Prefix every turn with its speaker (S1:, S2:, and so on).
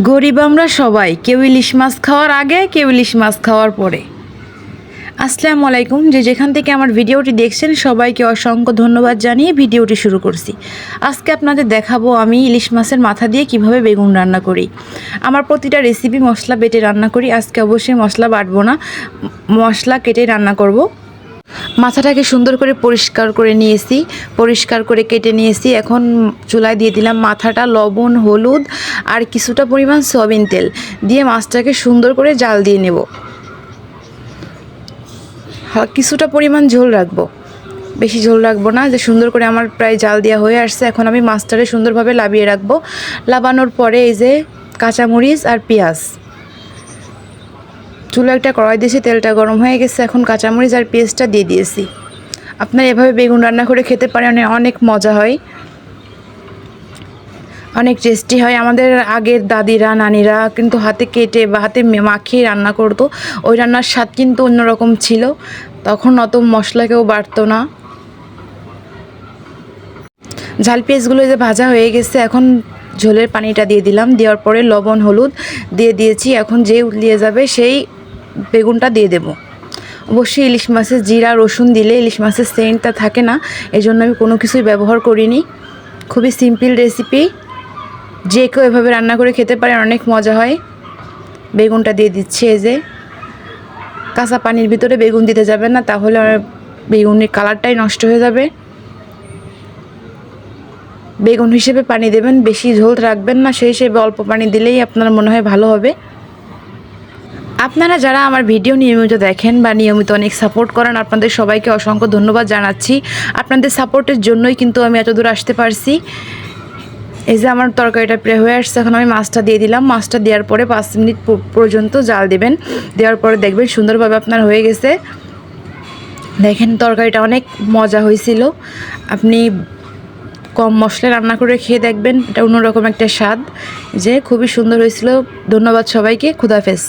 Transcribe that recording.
S1: গরিব আমরা সবাই, কেউ ইলিশ মাছ খাওয়ার আগে, কেউ ইলিশ মাছ খাওয়ার পরে। আসসালামু আলাইকুম। যে যেখান থেকে আমার ভিডিওটি দেখছেন, সবাইকে অসংখ্য ধন্যবাদ জানিয়ে ভিডিওটি শুরু করছি। আজকে আপনাদের দেখাবো আমি ইলিশ মাছের মাথা দিয়ে কীভাবে বেগুন রান্না করি। আমার প্রতিটা রেসিপি মশলা বেটে রান্না করি। আজকে অবশ্যই মশলা বাটবো না, মশলা কেটে রান্না করব। মাথাটাকে সুন্দর করে পরিষ্কার করে নিয়েছি, পরিষ্কার করে কেটে নিয়েছি। এখন চুলায় দিয়ে দিলাম মাথাটা লবণ, হলুদ আর কিছুটা পরিমাণ সয়াবিন তেল। দিয়ে মাছটাকে সুন্দর করে জাল দিয়ে নেব। কিছুটা পরিমাণ ঝোল রাখব। বেশি ঝোল রাখব না, যে সুন্দর করে আমার প্রায় জাল দেওয়া হয়ে আসছে। এখন আমি মাছটারে সুন্দরভাবে লাবিয়ে রাখব। লাবানোর পরে এই যে কাঁচামরিচ আর পেঁয়াজ। চুলো একটা কড়াই দিয়েছি, তেলটা গরম হয়ে গেছে, এখন কাঁচামরিচ আর পেঁয়াজটা দিয়ে দিয়েছি। আপনার এভাবে বেগুন রান্না করে খেতে পারেন, অনে- অনেক মজা হয়। অনেক টেস্টি হয়। আমাদের আগের দাদিরা, নানিরা কিন্তু হাতে কেটে বা হাতে মাখিয়ে রান্না করতো। ওই রান্নার স্বাদ কিন্তু অন্যরকম ছিল। তখন অত মশলা কেউ বাড়তো না। ঝাল পেঁয়াজগুলো যে ভাজা হয়ে গেছে, এখন ঝোলের পানিটা দিয়ে দিলাম। দেওয়ার পরে লবণ, হলুদ দিয়ে দিয়েছি। এখন যে উতলিয়ে যাবে সেই বেগুনটা দিয়ে দেবো। অবশ্যই ইলিশ মাছের জিরা, রসুন দিলে ইলিশ মাছের সেন্টটা থাকে না এই জন্য আমি কোনো কিছুই ব্যবহার করিনি। খুবই সিম্পল রেসিপি। যে কেউ এভাবে রান্না করে খেতে পারে, অনেক মজা হয়। বেগুনটা দিয়ে দিচ্ছি এই যে। কাঁচা পানির ভিতরে বেগুন দিতে যাবেন না, তাহলে বেগুনের কালারটাই নষ্ট হয়ে যাবে। বেগুন হিসেবে পানি দেবেন, বেশি ঝোল রাখবেন না, সেই হিসেবে অল্প পানি দিলেই আপনার মনে হয় ভালো হবে। আপনারা যারা আমার ভিডিও নিয়মিত দেখেন বা নিয়মিত অনেক সাপোর্ট করেন, আপনাদের সবাইকে অসংখ্য ধন্যবাদ জানাচ্ছি। আপনাদের সাপোর্টের জন্যই কিন্তু আমি এত দূর আসতে পারছি। এই যে আমার তরকারিটা প্রে হয়ে আসছে, এখন আমি মাছটা দিয়ে দিলাম। মাছটা দেওয়ার পরে পাঁচ মিনিট পর্যন্ত জাল দেবেন। দেওয়ার পরে দেখবেন সুন্দরভাবে আপনার হয়ে গেছে। দেখেন তরকারিটা অনেক মজা হয়েছিল। আপনি কম মশলা রান্না করে খেয়ে দেখবেন, এটা অন্যরকম একটা স্বাদ। যে খুবই সুন্দর হয়েছিল। ধন্যবাদ সবাইকে। খুদাফেজ